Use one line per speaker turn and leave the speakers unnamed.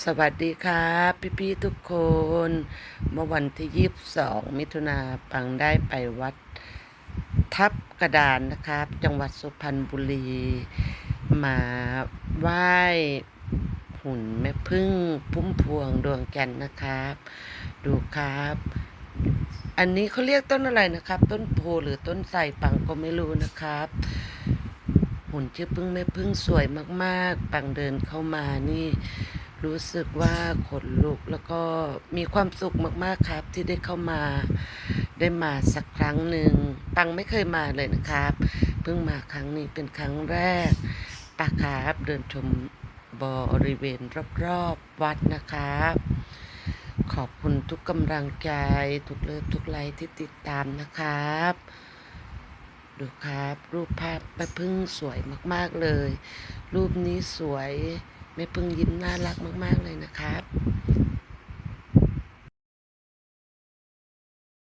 สวัสดีครับพี่พี่ๆทุกคน เมื่อวันที่22มิถุนาปังได้ไปวัดทับกระดานนะครับ จังหวัดสุพรรณบุรี มาไหว้หุ่นแม่พึ่งพุ่มพวงดวงจันทร์นะครับ ดูครับ อันนี้เขาเรียกต้นอะไรนะครับ ต้นโพหรือต้นไทรปังก็ไม่รู้นะครับหุ่นชื่อพึ่งแม่พึ่งสวยมาก ๆ ปังเดินเข้ามานี่ รู้สึกว่าขนลุกแล้วก็มีความสุขมากๆครับ ที่ได้เข้ามาได้มาสักครั้งหนึ่งปังไม่เคยมาเลยนะครับ เพิ่งมาครั้งนี้เป็นครั้งแรกปาครับเดินชมบริเวณรอบๆวัดนะครับ ขอบคุณทุกกำลังใจ ทุกเลิฟทุกไลค์ที่ติดตามนะครับ ดูครับ รูปภาพแม่พึ่งสวยมากๆเลย รูปนี้สวย แม่พึ่งยิ้มน่ารักมาก ๆ เลยนะครับ